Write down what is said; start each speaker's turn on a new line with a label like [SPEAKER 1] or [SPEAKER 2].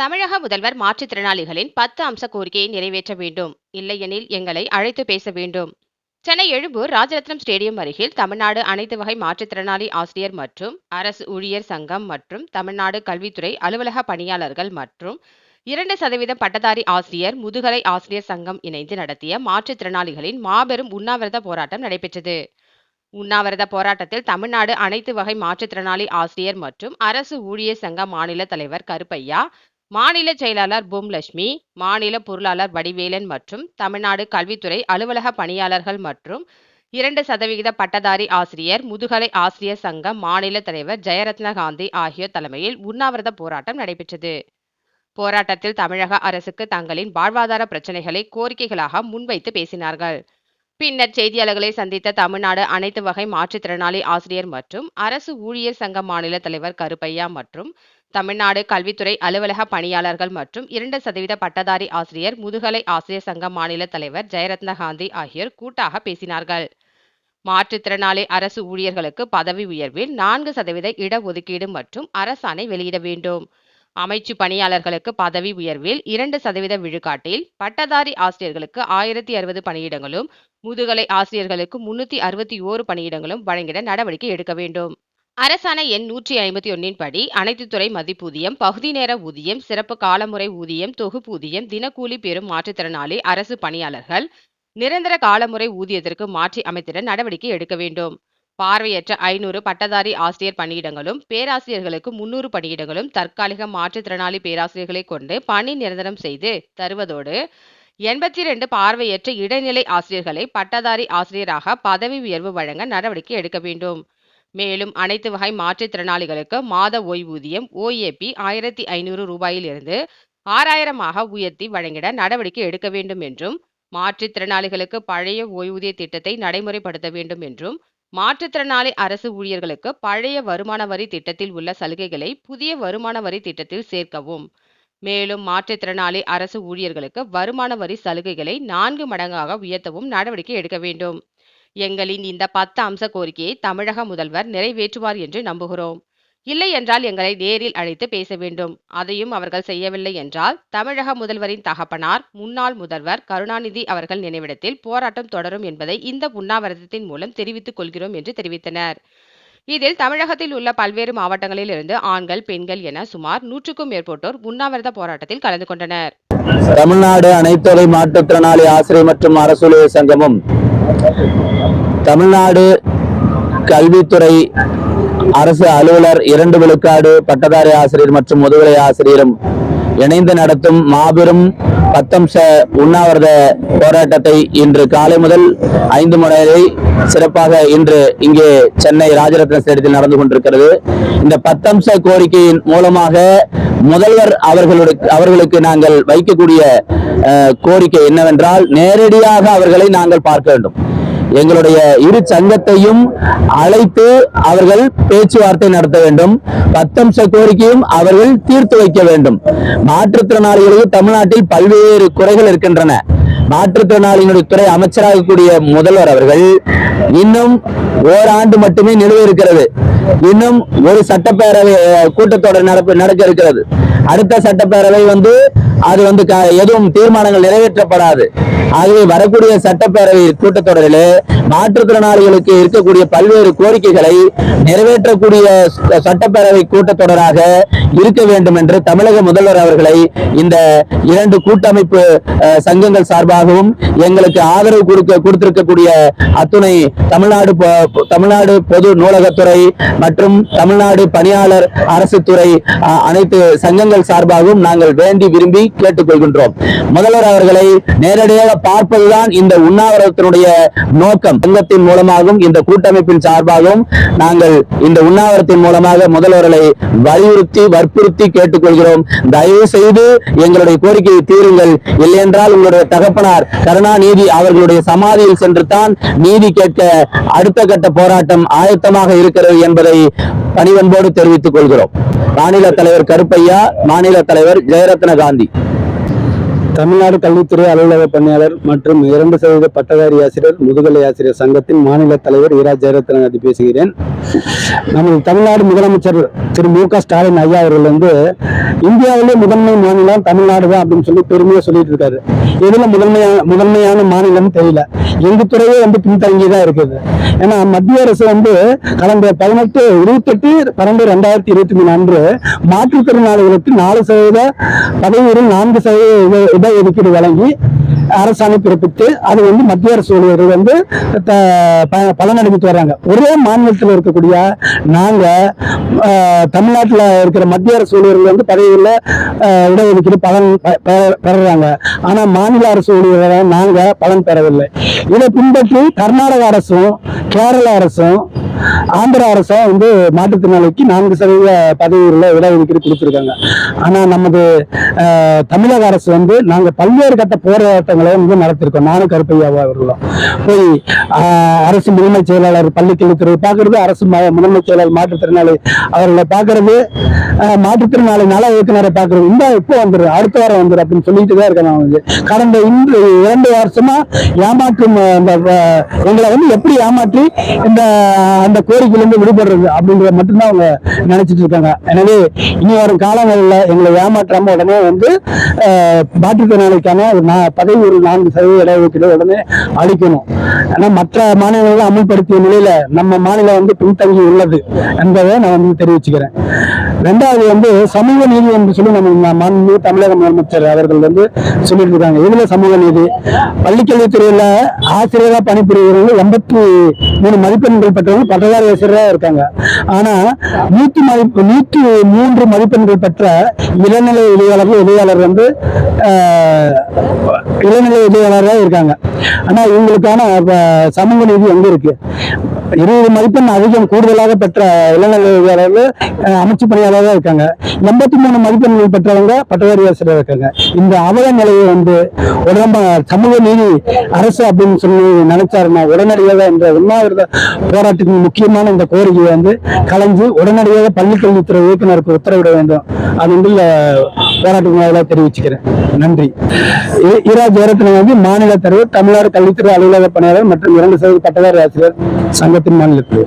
[SPEAKER 1] தமிழக முதல்வர் மாற்றுத்திறனாளிகளின் பத்து அம்ச கோரிக்கையை நிறைவேற்ற வேண்டும். இல்லையெனில் எங்களை அழைத்து பேச வேண்டும். சென்னை எழும்பூர் ராஜரத்னம் ஸ்டேடியம் அருகில் தமிழ்நாடு அனைத்து வகை மாற்றுத்திறனாளி ஆசிரியர் மற்றும் அரசு ஊழியர் சங்கம் மற்றும் தமிழ்நாடு கல்வித்துறை அலுவலக பணியாளர்கள் மற்றும் இரண்டு சதவீதம் பட்டதாரி ஆசிரியர் முதுகலை ஆசிரியர் சங்கம் இணைந்து நடத்திய மாற்றுத்திறனாளிகளின் மாபெரும் உண்ணாவிரத போராட்டம் நடைபெற்றது. உண்ணாவிரத போராட்டத்தில் தமிழ்நாடு அனைத்து வகை மாற்றுத்திறனாளி ஆசிரியர் மற்றும் அரசு ஊழியர் சங்க மாநில தலைவர் கருப்பையா மாநில செயலாளர் பூம்லட்சுமி மாநில பொருளாளர் வடிவேலன் மற்றும் தமிழ்நாடு கல்வித்துறை அலுவலக பணியாளர்கள் மற்றும் இரண்டு சதவிகித பட்டதாரி ஆசிரியர் முதுகலை ஆசிரியர் சங்க மாநில தலைவர் ஜெயரத்ன காந்தி ஆகியோர் தலைமையில் உண்ணாவிரத போராட்டம் நடைபெற்றது. போராட்டத்தில் தமிழக அரசுக்கு தங்களின் வாழ்வாதார பிரச்சனைகளை கோரிக்கைகளாக முன்வைத்து பேசினார்கள். பின்னர் செய்தியாளர்களை சந்தித்த தமிழ்நாடு அனைத்து வகை மாற்றுத்திறனாளி ஆசிரியர் மற்றும் அரசு ஊழியர் சங்க மாநில தலைவர் கருப்பையா மற்றும் தமிழ்நாடு கல்வித்துறை அலுவலக பணியாளர்கள் மற்றும் இரண்டு சதவீத பட்டதாரி ஆசிரியர் முதுகலை ஆசிரியர் சங்க மாநில தலைவர் ஜெயரத்ன காந்தி ஆகியோர் கூட்டாக பேசினார்கள். மாற்றுத்திறனாளி அரசு ஊழியர்களுக்கு பதவி உயர்வில் நான்கு சதவீத இடஒதுக்கீடு மற்றும் அரசாணை வெளியிட வேண்டும். அமைச்சு பணியாளர்களுக்கு பதவி உயர்வில் இரண்டு சதவீத விழுக்காட்டில் பட்டதாரி ஆசிரியர்களுக்கு ஆயிரத்தி அறுபது பணியிடங்களும் முதுகலை ஆசிரியர்களுக்கு முன்னூத்தி அறுபத்தி ஓரு பணியிடங்களும் வழங்கிட நடவடிக்கை எடுக்க வேண்டும். அரசாணை எண் நூற்றி ஐம்பத்தி ஒன்னின் படி அனைத்து துறை மதிப்பூதியம் பகுதி நேர ஊதியம் சிறப்பு காலமுறை ஊதியம் தொகுப்பூதியம் தினக்கூலி பெறும் மாற்றுத்திறனாளி அரசு பணியாளர்கள் நிரந்தர காலமுறை ஊதியத்திற்கு மாற்றி அமைத்திட நடவடிக்கை எடுக்க வேண்டும். பார்வையற்ற ஐநூறு பட்டதாரி ஆசிரியர் பணியிடங்களும் பேராசிரியர்களுக்கு முன்னூறு பணியிடங்களும் தற்காலிக மாற்றுத்திறனாளி பேராசிரியர்களை கொண்டு பணி நிரந்தரம் செய்து தருவதோடு எண்பத்தி இரண்டு பார்வையற்ற இடைநிலை ஆசிரியர்களை பட்டதாரி ஆசிரியராக பதவி உயர்வு வழங்க நடவடிக்கை எடுக்க வேண்டும். மேலும் அனைத்து வகை மாற்றுத்திறனாளிகளுக்கு மாத ஓய்வூதியம் ஓஏபி ஆயிரத்தி ஐநூறு ரூபாயிலிருந்து ஆறாயிரமாக உயர்த்தி வழங்கிட நடவடிக்கை எடுக்க வேண்டும் என்றும் மாற்றுத்திறனாளிகளுக்கு பழைய ஓய்வூதிய திட்டத்தை நடைமுறைப்படுத்த வேண்டும் என்றும் மாற்றுத்திறனாளி அரசு ஊழியர்களுக்கு பழைய வருமான வரி திட்டத்தில் உள்ள சலுகைகளை புதிய வருமான வரி திட்டத்தில் சேர்க்கவும். மேலும் மாற்றுத்திறனாளி அரசு ஊழியர்களுக்கு வருமான வரி சலுகைகளை நான்கு மடங்காக உயர்த்தவும் நடவடிக்கை எடுக்க வேண்டும். எங்களின் இந்த பத்து அம்ச கோரிக்கையை தமிழக முதல்வர் நிறைவேற்றுவார் என்று நம்புகிறோம். இல்லை என்றால் எங்களை நேரில் அழைத்து பேச வேண்டும். அதையும் அவர்கள் செய்யவில்லை என்றால் தமிழக முதல்வரின் தகப்பனார் முன்னாள் முதல்வர் கருணாநிதி அவர்கள் நினைவிடத்தில் போராட்டம் தொடரும் என்பதை இந்த உண்ணாவிரதத்தின் மூலம் தெரிவித்துக் கொள்கிறோம் என்று தெரிவித்தனர். இதில் தமிழகத்தில் உள்ள பல்வேறு மாவட்டங்களில் இருந்து ஆண்கள் பெண்கள் என சுமார் நூற்றுக்கும் மேற்பட்டோர் உண்ணாவிரத போராட்டத்தில் கலந்து கொண்டனர்.
[SPEAKER 2] தமிழ்நாடு அனைத்துறை மாற்றுத்திறனாளி ஆசிரியர் மற்றும் அரசூழியர் சங்கமும் தமிழ்நாடு கல்வித்துறை அரசு அலுவலர் இரண்டு விழுக்காடு பட்டதாரி ஆசிரியர் மற்றும் முதுகலை ஆசிரியரும் இணைந்து நடத்தும் மாபெரும் பத்தம்ச உண்ணாவிரத போராட்டத்தை இன்று காலை முதல் ஐந்து மணி வரை சிறப்பாக இன்று இங்கே சென்னை ராஜரத்ன ஸ்டேடியத்தில் நடந்து கொண்டிருக்கிறது. இந்த பத்தம்ச கோரிக்கையின் மூலமாக முதல்வர் அவர்களுடைய அவர்களுக்கு நாங்கள் வைக்கக்கூடிய கோரிக்கை என்னவென்றால் நேரடியாக அவர்களை நாங்கள் பார்க்க வேண்டும். எங்களுடைய இரு சங்கத்தையும் அழைத்து அவர்கள் பேச்சுவார்த்தை நடத்த வேண்டும். பத்தம்ச கோரிக்கையும் அவர்கள் தீர்த்து வைக்க வேண்டும். மாற்றுத்திறனாளிகளுக்கு தமிழ்நாட்டில் பல்வேறு குறைகள் இருக்கின்றன. மாற்றுத்திறனாளிகளுடைய துறை அமைச்சராக கூடிய முதல்வர் அவர்கள் இன்னும் ஓராண்டு மட்டுமே நிலுவை இருக்கிறது. இன்னும் ஒரு சட்டப்பேரவை அஹ், கூட்டத்தொடர் நடப்பு நடக்க இருக்கிறது. அடுத்த சட்டப்பேரவை வந்து அது வந்து க- எதுவும் தீர்மானங்கள் நிறைவேற்றப்படாது. ஆகவே வரக்கூடிய சட்டப்பேரவை கூட்டத்தொடரிலே மாற்றுத்திறனாளிகளுக்கு இருக்கக்கூடிய பல்வேறு கோரிக்கைகளை நிறைவேற்றக்கூடிய சட்டப்பேரவை கூட்டத்தொடராக இருக்க வேண்டும் என்று தமிழக முதல்வர் அவர்களை இந்த இரண்டு கூட்டமைப்பு சங்கங்கள் சார்பாகவும் எங்களுக்கு ஆதரவு கொடுக்க கொடுத்திருக்கக்கூடிய அத்துணை தமிழ்நாடு தமிழ்நாடு பொது நூலகத்துறை மற்றும் தமிழ்நாடு பணியாளர் அரசு துறை அனைத்து சங்கங்கள் சார்பாகவும் நாங்கள் வேண்டி விரும்பி கேட்டுக்கொள்கின்றோம். முதல்வர் அவர்களை நேரடியாக பார்ப்பதுதான் இந்த உண்ணாவிரதத்தினுடைய நோக்கம். சங்கத்தின் மூலமாகவும் இந்த கூட்டமைப்பின் சார்பாகவும் நாங்கள் இந்த உண்ணாவிரத்தின் மூலமாக முதல்வர்களை வலியுறுத்தி வற்புறுத்தி கேட்டுக்கொள்கிறோம். தயவு செய்து எங்களுடைய கோரிக்கையை தீருங்கள். இல்லையென்றால் உங்களுடைய தகப்பனார் கருணாநிதி அவர்களுடைய சமாதியில் சென்று தான் நீதி கேட்க அடுத்த கட்ட போராட்டம் ஆயத்தமாக இருக்கிறது என்பதை பணிவன்போடு தெரிவித்துக் கொள்கிறோம். மாநில தலைவர் கருப்பையா மாநில தலைவர் ஜெயரத்ன காந்தி.
[SPEAKER 3] தமிழ்நாடு கல்வித்துறை அலுவலக பணியாளர் மற்றும் இரண்டு சதவீத பட்டதாரி ஆசிரியர் முதுகலை ஆசிரியர் சங்கத்தின் மாநில தலைவர் இரா அது பேசுகிறேன். நமது தமிழ்நாடு முதலமைச்சர் திரு மு க ஸ்டாலின் ஐயா அவர்கள் வந்து இந்தியாவிலே முதன்மை மாநிலம் தமிழ்நாடு தான் அப்படின்னு சொல்லி பெருமையா சொல்லிட்டு இருக்காரு. எதுல முதன்மையான முதன்மையான மாநிலம் தெரியல. எங்க துறையே வந்து பின்தங்கி தான் இருக்குது. ஏன்னா மத்திய அரசு வந்து கடந்த பதினெட்டு இருபத்தெட்டு பன்னெண்டு ரெண்டாயிரத்தி இருபத்தி மூணு அன்று மாற்றுத்திறனாளிகளுக்கு நாலு சதவீத பதவியில் நான்கு சதவீத இடஒதுக்கீடு வழங்கி அரசாணை பிறப்பித்து அது வந்து மத்திய அரசு ஊழியர்கள் வந்து த- ப- பலனடைஞ்சிட்டு வர்றாங்க ஒரே மாநிலத்தில் இருக்கக்கூடிய நாங்க தமிழ்நாட்டில் இருக்கிற மத்திய அரசு ஊழியர்கள் வந்து பதவியில் இடஒதுக்கீடு பலன் பெறுறாங்க. ஆனா மாநில அரசு ஊழியர்களை நாங்க பலன் பெறவில்லை. இதை பின்பற்றி கர்நாடக அரசும் கேரள அரசும் ஆந்திர அரசும் வந்து மாற்றுத்திறனாளிக்கு நான்கு சதவீத பதவிகளில் இடஒதுக்கீடு கொடுத்துருக்காங்க. ஆனா நமது ஆஹ், தமிழக அரசு வந்து நாங்க பல்வேறு கட்ட போராட்டங்களை வந்து நடத்திருக்கோம். நானும் கருப்பையாவா அவர்களும். போய் அரசு முதன்மை செயலாளர் பள்ளிக்கல்வித்துறை பார்க்கறது அரசு ம- முதன்மை செயலாளர் மாற்றுத்திறனாளி அவர்களை பார்க்கறது மாற்றுத்திறனாளி நல இயக்குனரை பார்க்கறது. இந்த இப்போ வந்துரு அடுத்த வாரம் வந்துரு அப்படின்னு சொல்லிட்டு தான் இருக்கேன் நான் வந்து. கடந்த இன்று இரண்டு வருஷமா ஏமாற்றும் அந்த இந்த எங்களை வந்து எப்படி ஏமாற்றி இந்த அந்த கோரிக்கையிலிருந்து விடுபடுறது அப்படின்றத மட்டும்தான் அவங்க நினைச்சிட்டு இருக்காங்க. எனவே இனி வரும் காலங்களில் எங்களை ஏமாற்றாம உடனே வந்து மாற்றுத்திறனாளிக்கான ஒரு பதவி ஒரு நான்கு சதவீத இடஒதுக்கீடு உடனே அளிக்கணும். ஆனா மற்ற மாநிலங்களை அமல்படுத்திய நிலையில நம்ம மாநிலம் வந்து பின்தங்கி உள்ளது என்பதை நான் வந்து தெரிவிச்சுக்கிறேன். ரெண்டாவது வந்து சமூக நீதி என்று சொல்லி நம்ம மாண்பு தமிழக முதலமைச்சர் அவர்கள் வந்து சொல்லிட்டு இருக்காங்க இதுல சமூக நீதி? பள்ளிக்கல்வித்துறையில ஆசிரியராக பணிபுரிகிறவங்க எண்பத்தி மூணு மதிப்பெண்கள் பெற்றவங்க பட்டதாரி ஆசிரியராக இருக்காங்க. ஆனா நூத்தி மதிப்பு நூத்தி மூன்று மதிப்பெண்கள் பெற்ற இளநிலை உதவியாளர்கள் உதவியாளர் வந்து இளநிலை உதவியாளராக இருக்காங்க. ஆனா இவங்களுக்கான சமூக நீதி எங்க இருக்கு? இருபது மதிப்பெண் அதிகம் கூடுதலாக பெற்ற இளநிலை உதவியாளர்கள் பணியாளர் அமைச்சு இருக்காங்க. எண்பத்தி மூணு மதிப்பெண்கள் பெற்றவங்க பட்டதாரி ஆசிரியர் இருக்காங்க. இந்த அவல நிலையை வந்து உடம்ப சமூக நீதி அரசு அப்படின்னு சொல்லி நினைச்சாருன்னா உடனடியாக இந்த உண்ணாவிரத போராட்டத்தின் முக்கியமான இந்த கோரிக்கையை வந்து கலைஞ்சு உடனடியாக பள்ளிக்கல்வித்துறை இயக்குனருக்கு உத்தரவிட வேண்டும். அது வந்து இந்த வாயிலாக தெரிவிச்சுக்கிறேன். நன்றி. இரா ஜெயரத்னம் வந்து மாநில தலைவர் தமிழ்நாடு கல்வித்துறை அலுவலக பணியாளர் மற்றும் இரண்டு சதவீத பட்டதாரி ஆசிரியர் சங்கத்தின் மாநிலத்தில்.